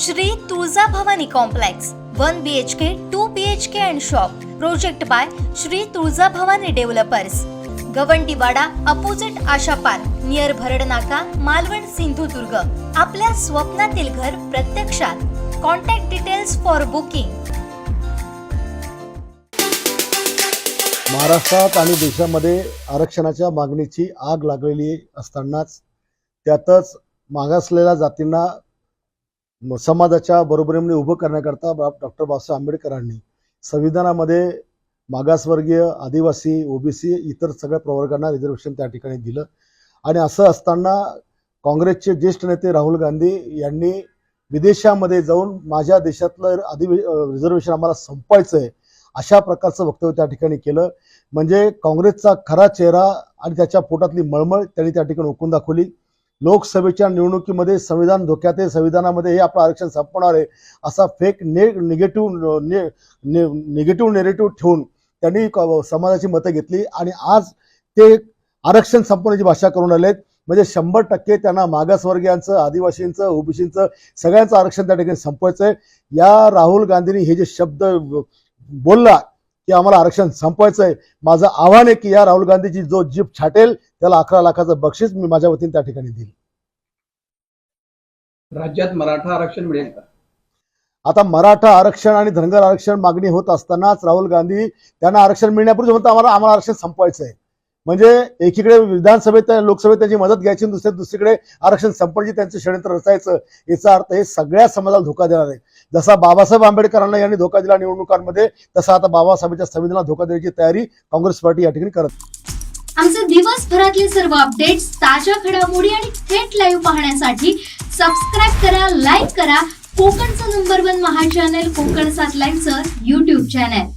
Shri Tuljabhavani complex one B H K two B H K and shop project by Shri Tuljabhavani developers Gawandiwada opposite Asha park near Bharad Naka Malvan Sindhudurg. आपल्या स्वप्नातील घर प्रत्यक्षात. Contact details for booking महाराष्ट्रात आणि देशामध्ये आरक्षणाच्या मागणीची आग लागलेली असतानाच त्यातच मागासलेल्या जातींना समाजाच्या बरोबरीने उभं करण्याकरता डॉक्टर बाबासाहेब आंबेडकरांनी संविधानामध्ये मागासवर्गीय आदिवासी ओबीसी इतर सगळ्या प्रवर्गांना रिझर्वेशन त्या ठिकाणी दिलं. आणि असं असताना काँग्रेसचे ज्येष्ठ नेते राहुल गांधी यांनी विदेशामध्ये जाऊन माझ्या देशातलं आदि रिझर्वेशन आम्हाला संपवायचं आहे अशा प्रकारचं वक्तव्य त्या ठिकाणी केलं. म्हणजे काँग्रेसचा खरा चेहरा आणि त्याच्या पोटातली मळमळ त्यांनी त्या ठिकाणी ओकून दाखवली. लोकसभेच्या निवडणुकीमध्ये संविधान धोक्यात आहे संविधानामध्ये हे आपलं आरक्षण संपणार आहे असा फेक ने निगेटिव्ह ने निगेटिव्ह नेरेटिव्ह ठेवून त्यांनी क- समाजाची मतं घेतली आणि आज ते आरक्षण संपवण्याची भाषा करून आलेत. म्हणजे शंभर टक्के त्यांना मागासवर्गीयांचं आदिवासींचं ओबीसींचं सगळ्यांचं आरक्षण त्या ठिकाणी संपवायचं आहे या राहुल गांधींनी हे जे शब्द बोलला की आम्हाला आरक्षण संपवायचं आहे माझं आव्हान आहे की या राहुल गांधीची जो जीप छाटेल त्याला अकरा लाखाचं बक्षीस मी माझ्या वतीने त्या ठिकाणी देईल. राज्यात मराठा आरक्षण मिळेल का? आता मराठा आरक्षण आणि धनगर आरक्षण मागणी होत असतानाच राहुल गांधी त्यांना आरक्षण मिळण्यापूर्वी म्हणतात आम्हाला आम्हाला आरक्षण संपवायचं आहे म्हणजे एकीकडे विधानसभेत लोकसभेत त्यांची मदत घ्यायची आणि दुसऱ्या दुसरीकडे आरक्षण संपण्याची त्यांचं षडयंत्र रचायचं याचा अर्थ हे सगळ्या समाजाला धोका देणार आहे. जसा बाबासाहेब आंबेडकरांना यांनी धोका दिला निवडणुकांमध्ये तसा आता बाबासाहेबांच्या संविधानाला धोका देण्याची तयारी काँग्रेस पार्टी या ठिकाणी करत आमचे दिवसभरातले सर्व अपडेट्स ताज्या घडामोडी आणि थेट लाईव्ह पाहण्यासाठी सबस्क्राईब करा लाईक करा. कोकणचं नंबर वन महा चॅनल कोकण सात लाईनचं युट्यूब चॅनल